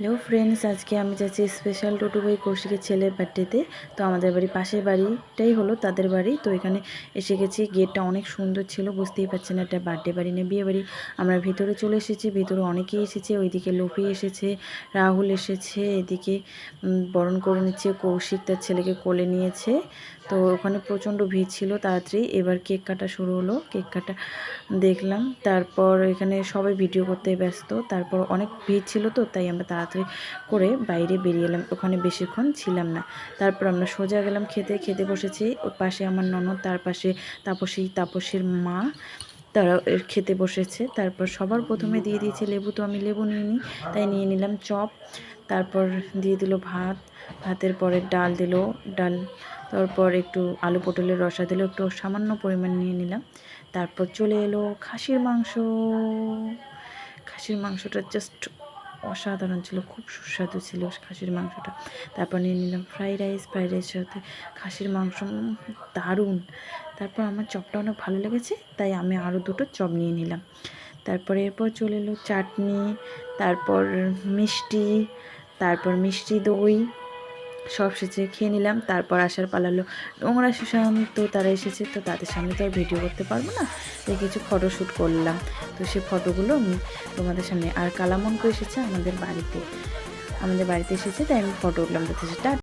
Hello friends আজকে আমি যাচ্ছি স্পেশাল টোটো বই কৌশিকের ছেলের বার্থডেতে তো। আমাদের বাড়ি পাশের বাড়িটাই হলো তাদের বাড়ি। তো এখানে এসে গেছি গেটটা অনেক সুন্দর ছিল, বুঝতেই পারছেন একটা বার্থডে বাড়ি না, বিয়ে বাড়ি। আমরা ভিতরে চলে এসেছি, ভিতরে অনেকেই এসেছে, ওইদিকে লোফি এসেছে, রাহুল এসেছে, এদিকে বরণ করে নিচ্ছে কৌশিক, তার ছেলেকে কোলে নিয়েছে। তো ওখানে প্রচণ্ড ভিড় ছিল তাড়াতাড়ি। এবার কেক কাটা শুরু হলো, কেক কাটা দেখলাম। তারপর এখানে সবাই ভিডিও করতে ব্যস্ত, তারপর অনেক ভিড় ছিল তো, তাই আমরা তাড়াতাড়ি করে বাইরে বেরিয়ে এলাম। ওখানে বেশিক্ষণ ছিলাম না। তারপর আমরা সোজা গেলাম খেতে খেতে বসেছি। ওর পাশে আমার ননদ, তার পাশে তাপসী, তাপসীর মা। তারা খেতে বসেছে। তারপর সবার প্রথমে দিয়ে দিয়েছে লেবু, তো আমি লেবু নিয়ে নিই তাই নিয়ে নিলাম চপ। তারপর দিয়ে দিল ভাত, ভাতের পরে ডাল দিল, ডাল তারপর একটু আলু পটলের রসা দিল, একটু সামান্য পরিমাণ নিয়ে নিলাম। তারপর চলে এলো খাসির মাংস। খাসির মাংসটা জাস্ট অসাধারণ ছিল, খুব সুস্বাদু ছিল খাসির মাংসটা। তারপর নিয়ে নিলাম ফ্রাইড রাইস ফ্রাইড রাইসের সাথে খাসির মাংস দারুণ। তারপর আমার চপটা অনেক ভালো লেগেছে, তাই আমি আরও দুটো চপ নিয়ে নিলাম। তারপরে এরপর চলে এলো চাটনি, তারপর মিষ্টি তারপর মিষ্টি দই সব সেচে খেয়ে নিলাম। তারপর আসার পালালো নোংরা সুশান্ত তারা এসেছে, তো তাদের সামনে তো আর ভিডিও করতে পারব না। তাই কিছু ফটো শ্যুট করলাম। তো সেই ফটোগুলো আমি তোমাদের সামনে, আর কালামনকো এসেছে আমাদের বাড়িতে। আমাদের বাড়িতে এসেছে, তাই আমি ফটো উঠলাম। তাদের